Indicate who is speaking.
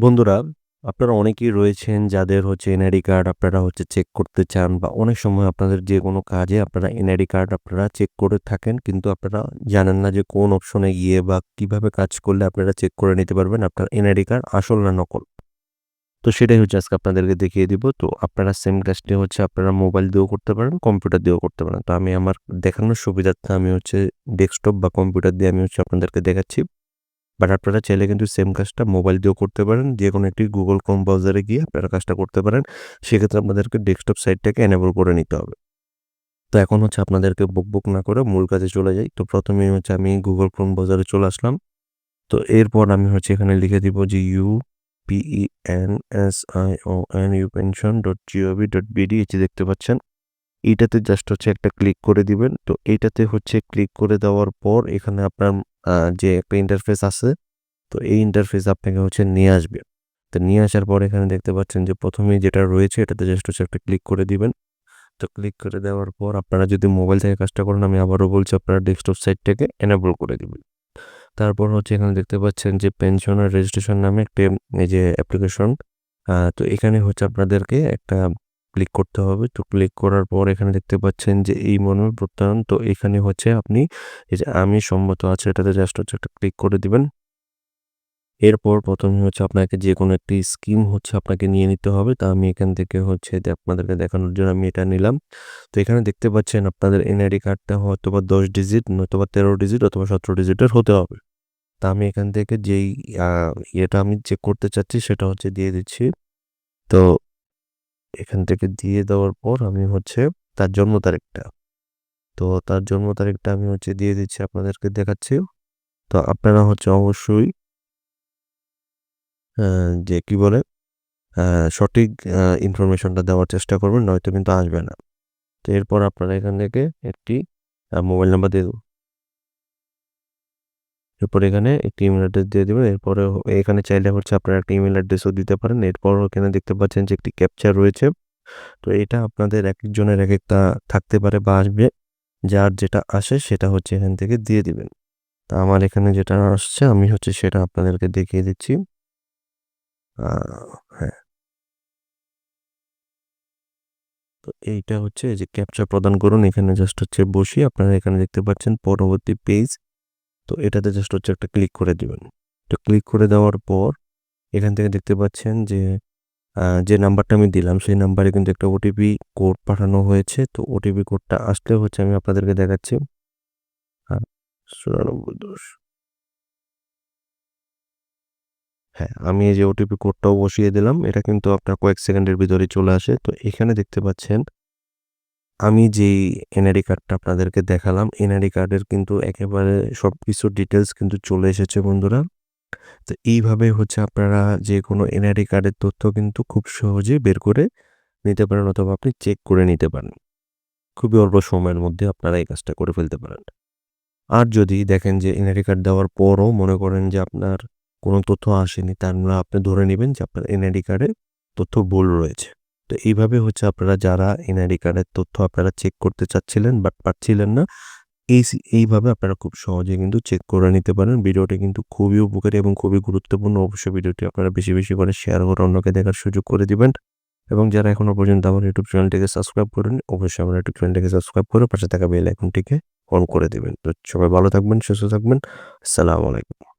Speaker 1: বন্ধুরা, আপনারা অনেকেই রয়েছেন যাদের হচ্ছে এনআইডি কার্ড আপনারা হচ্ছে চেক করতে চান বা অনেক সময় আপনাদের যে কোনো কাজে আপনারা এনআইডি কার্ড আপনারা চেক করে থাকেন কিন্তু আপনারা জানেন না যে কোন অপশনে গিয়ে বা কীভাবে কাজ করলে আপনারা চেক করে নিতে পারবেন আপনার এনআইডি কার্ড আসল না নকল। তো সেটাই হচ্ছে আজকে আপনাদেরকে দেখিয়ে দিব। তো আপনারা সেম কাজটি হচ্ছে আপনারা মোবাইল দিয়েও করতে পারেন, কম্পিউটার দিয়েও করতে পারেন। তো আমি আমার দেখানোর সুবিধার্থে আমি হচ্ছে ডেস্কটপ বা কম্পিউটার দিয়ে আমি হচ্ছে আপনাদেরকে দেখাচ্ছি। বাট আপনারা চাইলে কিন্তু সেম কাজটা মোবাইল দিয়েও করতে পারেন। যে কোনো একটি গুগল ক্রোম ব্রাউজারে গিয়ে আপনারা কাজটা করতে পারেন। সেক্ষেত্রে আপনাদেরকে ডেস্কটপ সাইটটাকে এনেবল করে নিতে হবে। তো এখন হচ্ছে আপনাদেরকে বুক বুক না করে মূল কাজে চলে যাই। তো প্রথমেই হচ্ছে আমি গুগল ক্রোম ব্রাউজারে চলে আসলাম। তো এরপর আমি হচ্ছে এখানে লিখে দিব যে U P E N S I O N U pension dot GOV dot BD এটি দেখতে পাচ্ছেন, এইটাতে জাস্ট হচ্ছে একটা ক্লিক করে দিবেন। তো এইটাতে হচ্ছে ক্লিক করে দেওয়ার পর এখানে আপনার যে একটা ইন্টারফেস আছে, তো এই ইন্টারফেস আপনাকে হচ্ছে নিয়ে আসবে। তো নিয়ে আসার পর এখানে দেখতে পাচ্ছেন যে প্রথমেই যেটা রয়েছে, এটাতে জাস্ট হচ্ছে একটা ক্লিক করে দিবেন। তো ক্লিক করে দেওয়ার পর আপনারা যদি মোবাইল থেকে কাজটা করেন, আমি আবারও বলছি, আপনারা ডেস্কটপ সাইটটাকে এনেবল করে দিবেন। তারপর হচ্ছে এখানে দেখতে পাচ্ছেন যে পেনশনার রেজিস্ট্রেশন নামে একটা, এই যে অ্যাপ্লিকেশন তো এখানে হচ্ছে আপনাদেরকে একটা ক্লিক করতে হবে। তো ক্লিক করার পর এখানে দেখতে পাচ্ছেন যে এই মনে প্রত্যয়ন, তো এখানে হচ্ছে আপনি এই যে আমি সম্মত আছে এটাতে জাস্ট হচ্ছে একটা ক্লিক করে দিবেন। এরপর প্রথমে হচ্ছে আপনাকে যে কোনো একটি স্কিম হচ্ছে আপনাকে নিয়ে নিতে হবে। তা আমি এখান থেকে হচ্ছে আপনাদেরকে দেখানোর জন্য আমি এটা নিলাম। তো এখানে দেখতে পাচ্ছেন আপনাদের এনআইডি কার্ডটা হয়তো বা দশ ডিজিট নয়তো বা তেরো ডিজিট অথবা সতেরো ডিজিটের হতে হবে। তা আমি এখান থেকে যেই ইয়েটা আমি চেক করতে চাচ্ছি সেটা হচ্ছে দিয়ে দিচ্ছি। তো এখান থেকে দিয়ে দেওয়ার পর আমি হচ্ছে তার জন্ম তারিখটা। তো তার জন্ম তারিখটা আমি হচ্ছে দিয়ে দিচ্ছি আপনাদেরকে দেখাচ্ছি। তো আপনারা হচ্ছে অবশ্যই যে কি বলে সঠিক ইনফরমেশনটা দেওয়ার চেষ্টা করবেন, নয়তো কিন্তু আসবে না। তো এরপর আপনারা এখান থেকে একটি মোবাইল নাম্বার দিয়ে দেবো। এরপর এখানে একটি ইমেল অ্যাড্রেস দিয়ে দেবেন। এরপরে এখানে চাইলে হচ্ছে আপনারা একটা ইমেল অ্যাড্রেসও দিতে পারেন। এরপর এখানে দেখতে পাচ্ছেন যে একটি ক্যাপচার রয়েছে। তো এটা আপনাদের এক একজনের এক একটা থাকতে পারে বা আসবে। যার যেটা আসে সেটা হচ্ছে এখান থেকে দিয়ে দিবেন। তা আমার এখানে যেটা আসছে, আমি হচ্ছে সেটা আপনাদেরকে দেখিয়ে দিচ্ছি। হ্যাঁ। তো এইটা হচ্ছে যে ক্যাপচার প্রদান করুন। এখানে জাস্ট হচ্ছে বসি আপনারা এখানে দেখতে পাচ্ছেন পরবর্তী পেজ তো এটাতে জাস্ট হচ্ছে একটা ক্লিক করে দিবেন। তো ক্লিক করে দেওয়ার পর এখান থেকে দেখতে পাচ্ছেন যে যে নাম্বারটা আমি দিলাম, সেই নাম্বারে কিন্তু একটা ওটিপি কোড পাঠানো হয়েছে। তো ওটিপি কোডটা আসলে হচ্ছে আমি আপনাদেরকে দেখাচ্ছি। হ্যাঁ চুরানব্বই দশ। হ্যাঁ আমি এই যে ওটিপি কোডটাও বসিয়ে দিলাম। এটা কিন্তু আপনার কয়েক সেকেন্ডের ভিতরে চলে আসে। তো এখানে দেখতে পাচ্ছেন আমি যেই এনআইডি কার্ডটা আপনাদেরকে দেখালাম এনআইডি কার্ডের কিন্তু একেবারে সব কিছু ডিটেলস কিন্তু চলে এসেছে বন্ধুরা। তো এইভাবে হচ্ছে আপনারা যে কোনো এনআইডি কার্ডের তথ্য কিন্তু খুব সহজে বের করে নিতে পারেন অথবা আপনি চেক করে নিতে পারেন। খুবই অল্প সময়ের মধ্যে আপনারা এই কাজটা করে ফেলতে পারেন। আর যদি দেখেন যে এনআইডি কার্ড দেওয়ার পরও মনে করেন যে আপনার কোনো তথ্য আসেনি, তার মানে আপনি ধরে নেবেন যে আপনার এনআইডি কার্ডে তথ্য ভুল রয়েছে। তো এইভাবে হচ্ছে আপনারা যারা এনআইডি কার্ডের তথ্য আপনারা চেক করতে চাচ্ছিলেন বাট পাচ্ছিলেন না, এই এইভাবে আপনারা খুব সহজে কিন্তু চেক করে নিতে পারেন। ভিডিওটি কিন্তু খুবই উপকারী এবং খুবই গুরুত্বপূর্ণ। অবশ্যই ভিডিওটি আপনারা বেশি বেশি করে শেয়ার করে অন্যকে দেখার সুযোগ করে দিবেন। এবং যারা এখনও পর্যন্ত আমার ইউটিউব চ্যানেলটিকে সাবস্ক্রাইব করেন অবশ্যই আমার ইউটিউব চ্যানেলটিকে সাবস্ক্রাইব করে পাশে থাকা বেল আইকনটিকে অন করে দেবেন। তো সবাই ভালো থাকবেন, সুস্থ থাকবেন। আসসালামু আলাইকুম।